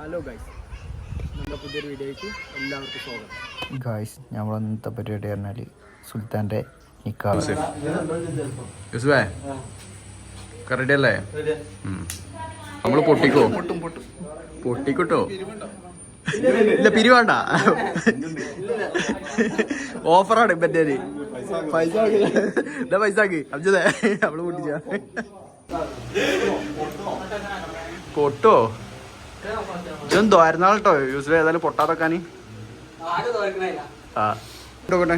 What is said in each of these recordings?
Hello guys നമ്മുടെ പുതിയൊരു വീഡിയോയ്ക്ക് എല്ലാവർക്കും സ്വാഗതം. ഗായ്സ് ഞങ്ങൾ ഇന്നത്തെ പരിപാടി പറഞ്ഞാൽ സുൽത്താന്റെ യൂസുഫേ. റെഡി അല്ലേ? നമ്മൾ പൊട്ടിക്കോ? പൊട്ടിക്കോട്ടോ? ഇല്ല പിരിവാണ്ട. ഓഫറാണ് ഇപ്പന്റെ പൈസ പൈസ ആക്കി. അബ്ജതേ നമ്മൾ പൊട്ടിച്ച. പൊട്ടോ? ഇതൊന്നും തോരുന്നാളട്ടോ യൂസുഫ് ഏതായാലും പൊട്ടാതൊക്കാന്. ആ. ഇട്ടോക്കട്ടെ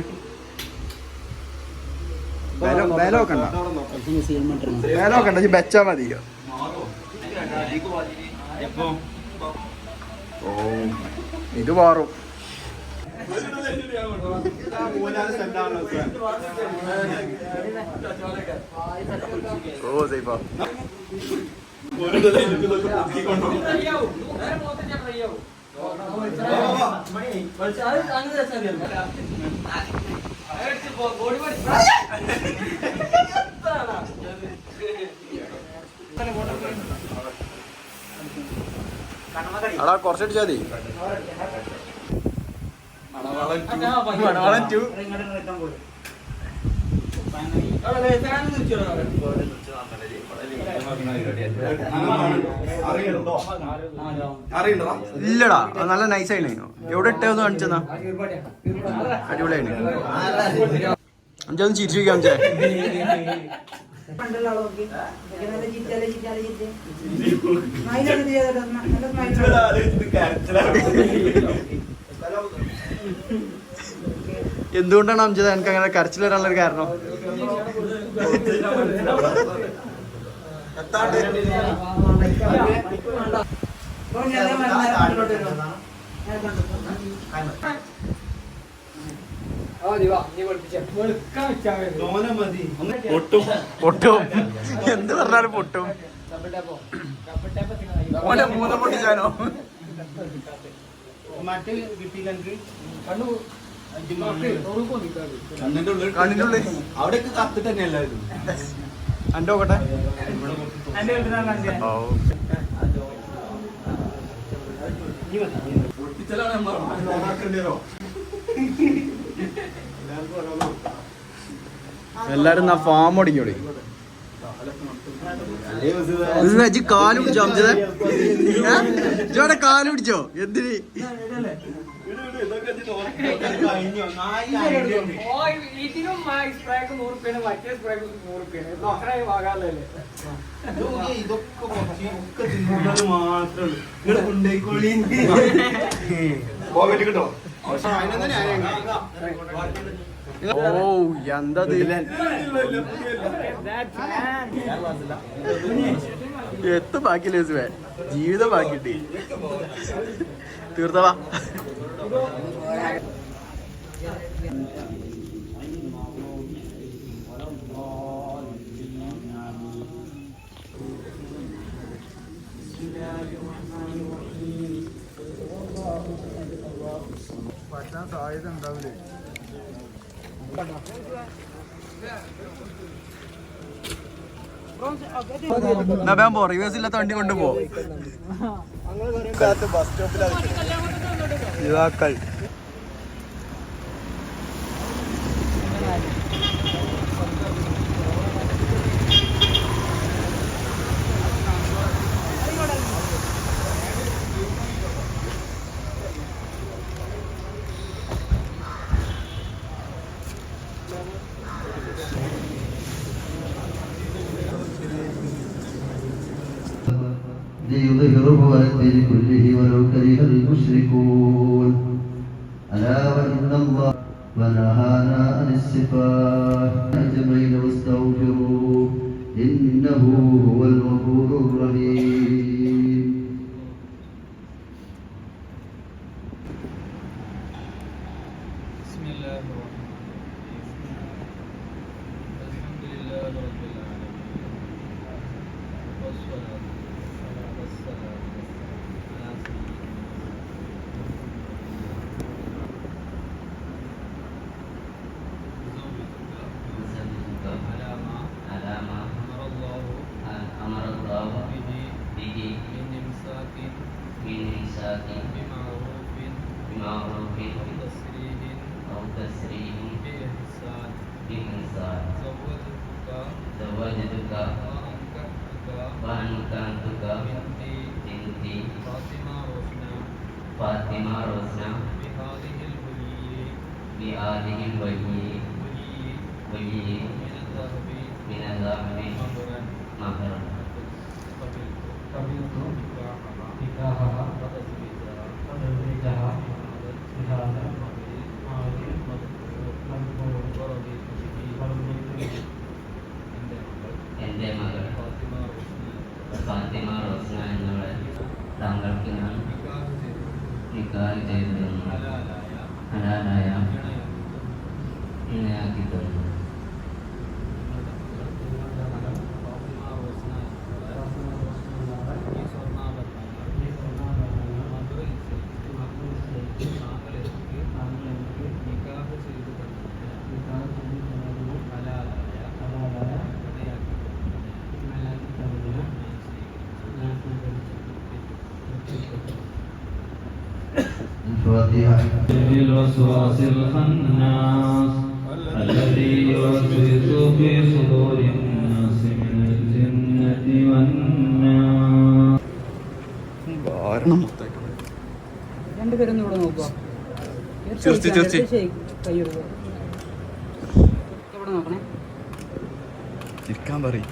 വില വില നോക്കണ്ട വില നോക്കണ്ട ഇജ്ജ് വെച്ചാ മതി. ഓ ഇത് മാറും. ഓ സൈഫാ. അടാ കുറച്ചടിച്ചാ മതി. മണവാളൻ ടു. ഇല്ലടാ അത് നല്ല നൈസ് ആയിരുന്നു എവിടെ ഇട്ടോ കാണിച്ചെന്നാ അടിപൊളിയായിരുന്നു അഞ്ചൊന്ന് ചിരിച്ചു വയ്ക്കാം അഞ്ചേ. എന്തുകൊണ്ടാണ് അംജദ് എനിക്ക് അങ്ങനെ കരച്ചിൽ വരാനുള്ളൊരു കാരണം. പൊട്ടും എന്ത് പറഞ്ഞാലും പൊട്ടും. ഓനെ മൂന്ന് പൊട്ടിച്ചാനോ കണ്ണിന്റെ ഉള്ളിൽ അവിടെയൊക്കെ കത്തിട്ട് തന്നെയല്ല നോക്കട്ടെ. നമ്മളോ എല്ലാരും നാ ഫാം അടിക്കോടി കാൽ പിടിച്ചോ കാൽ പിടിച്ചോ? എന്തിന്? ഇതിനും സ്പ്രേക്ക് നൂറ് റുപ്യാണ് മറ്റേ സ്പ്രേക്ക് നൂറ് റുപ്യാണ് അത്രയും വാങ്ങാറില്ലല്ലേ ഓ എന്തത് എത്ത് ബാക്കിയില്ല ജീവിതം ബാക്കിട്ടി. തീർത്തവാ. സാധ്യത ഉണ്ടാവില്ലേ വേഗം പോ റിവേഴ്സ് ഇല്ലാത്ത വണ്ടി കൊണ്ടുപോ ബസ് സ്റ്റോപ്പിലാണ് യുവാക്കൾ ليظهره على الدين كله ولو كره المشركون ألا وإن الله ونهانا عن السفاح أجمعين واستغفروه إنه هو الغفور الرحيم. بسم الله الرحمن الرحيم بإمساك بمعروف بمعروف أو تسريح أو تسريح بإحسان بإحسان زوجتك زوجتك وأنكحتك وأنكحتك بنتي بنتي فاطمة روشنا فاطمة روسنا بهذه الولي بهذه الولي ولي ولي من الذهب من الذهب مهرا مهرا قبلت നിക്കാഹ് ചെയ്തു തന്നു ഹലാലായ الفاتحة الوسواس الخناس الذي يوسوس في صدور الناس من الجنة والناس രണ്ടുപേരും ഇവിടെ നോക്കുക ചിരിച്ച് ചിരിച്ച്. കൈ കൊടുക്കുക ഇവിടെ നോക്കണേ ചിരിക്കാൻ പറയും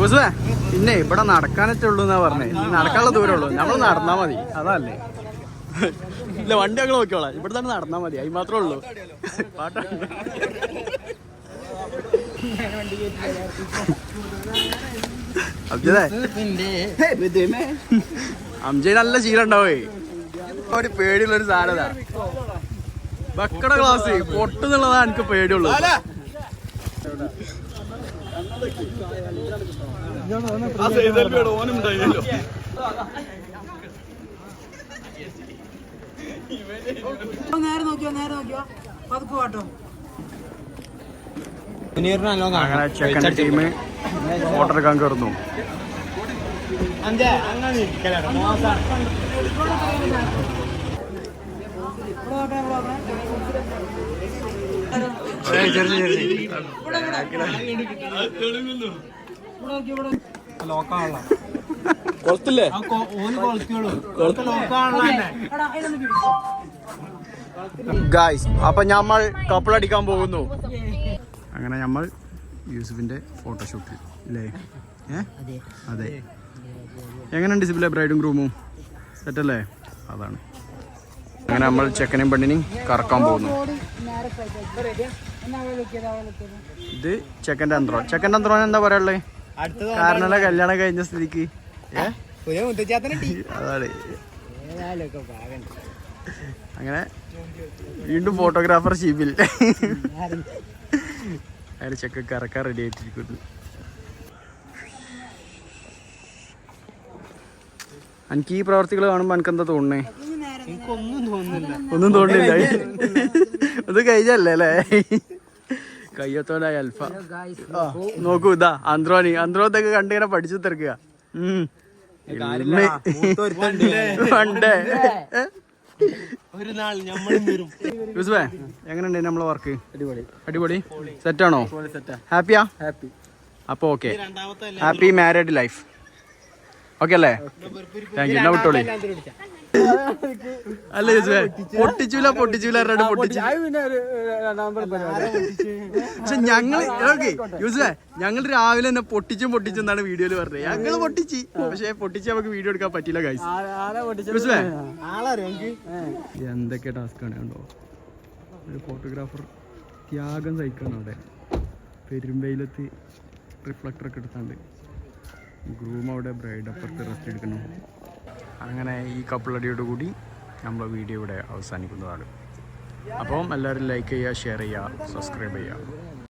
കുസുവേ പിന്നെ ഇവിടെ നടക്കാനൊക്കെ ഉള്ളൂ എന്നാ പറഞ്ഞേ. നടക്കാനുള്ള ദൂരം ഉള്ളൂ. നമ്മൾ നടന്നാ മതി. അതല്ലേ. ഇല്ല വണ്ടി ഞങ്ങൾ നോക്കിയോളാം ഇവിടെ തന്നെ നടന്നാ മതി. അതിന് മാത്രമേ ഉള്ളൂ. പാട്ടാ അബ്ജദേ അംജയ് നല്ല ശീലം ഉണ്ടാവേ. ഒരു പേടിയുള്ള ഒരു സാധനതാ. ബക്കട ക്ലാസ് പൊട്ടുന്നുള്ളതാ എനിക്ക് പേടിയുള്ളൂ. നേരെ നോക്കിയോ നേരെ നോക്കിയോ പതുക്കെ പാട്ടോ അങ്ങനെ ചെക്കന്റെ ടീം ഫോട്ടോ എടുക്കാൻ കയറുന്നു ഇവിടെ കൊളത്തില്ലേ? ഗായ്സ് അപ്പൊ നമ്മൾ കപ്പിൾ അടിക്കാൻ പോകുന്നു. അങ്ങനെ നമ്മൾ യൂസുഫിന്റെ ഫോട്ടോഷൂട്ട് അല്ലേ ഏ? അതെ. എങ്ങനെയുണ്ട് സിബിലെ ബ്രൈഡും ഗ്രൂമും സെറ്റല്ലേ അതാണ്. അങ്ങനെ നമ്മൾ ചെക്കനും പെണ്ണിനെയും കറക്കാൻ പോകുന്നു. ഇത് ചെക്കന്റെ അന്ത്രോ ചെക്കന്റെ അന്ത്രോ എന്താ പറയാനുള്ളത് കാരണം കല്യാണം കഴിഞ്ഞ സ്ഥിതിക്ക്. അതാണ്. അങ്ങനെ വീണ്ടും ഫോട്ടോഗ്രാഫർ ഷീബിൽ. അങ്ങനെ ചെക്ക് കറക്കാൻ റെഡി ആയിട്ടിരിക്കുന്നു. എനിക്ക് ഈ പ്രവർത്തികൾ കാണുമ്പോൾ എനിക്ക് എന്താ തോന്നണേ ഒന്നും തോന്നുന്നില്ല അത് കഴിഞ്ഞല്ലേ അല്ലേ? കയ്യത്തോടായി അൽഫ. നോക്കൂ ഇതാ അന്ത്രോനി. അന്ത്രോത്തൊക്കെ കണ്ടിങ്ങനെ പഠിച്ചു തീർക്കുക. പണ്ടേ ഒരു നാൾ എങ്ങനെയുണ്ട് നമ്മളെ വർക്ക് അടിപൊളി. അടിപൊളി? സെറ്റാണോ ഹാപ്പിയാ ഹാപ്പി അപ്പൊ okay happy married life okay അല്ലേ? താങ്ക് യു എന്നാ വിട്ടോളി? അല്ല പൊട്ടിച്ചൂല പൊട്ടിച്ചൂല പറഞ്ഞിട്ട് പൊട്ടിച്ചു. പക്ഷെ ഞങ്ങൾ ഓക്കെ യൂസുഫേ ഞങ്ങൾ രാവിലെ തന്നെ പൊട്ടിച്ചും പൊട്ടിച്ചും എന്നാണ് വീഡിയോയിൽ പറഞ്ഞത്. ഞങ്ങൾ പൊട്ടിച്ച്. പക്ഷെ പൊട്ടിച്ച് നമുക്ക് വീഡിയോ എടുക്കാൻ പറ്റില്ല ഗൈസ് യൂസുഫേ എന്തൊക്കെ ടാസ്ക് ആണ് കണ്ടോ? ഒരു ഫോട്ടോഗ്രാഫർ ത്യാഗം സഹിക്കണം അവിടെ. പെരുമ്പയിലെത്തി റിഫ്ലക്ടർ ഒക്കെ എടുത്താണ്ട്. ഗ്രൂം അവിടെ ബ്രൈഡ് അപ്പുറത്ത് റെസ്റ്റ് എടുക്കണം അങ്ങനെ ഈ കപ്പിളടിയോട് കൂടി നമ്മൾ വീഡിയോ ഇവിടെ അവസാനിക്കുന്നതാണ്. അപ്പം എല്ലാവരും ലൈക്ക് ചെയ്യുക ഷെയർ ചെയ്യുക സബ്സ്ക്രൈബ് ചെയ്യുക.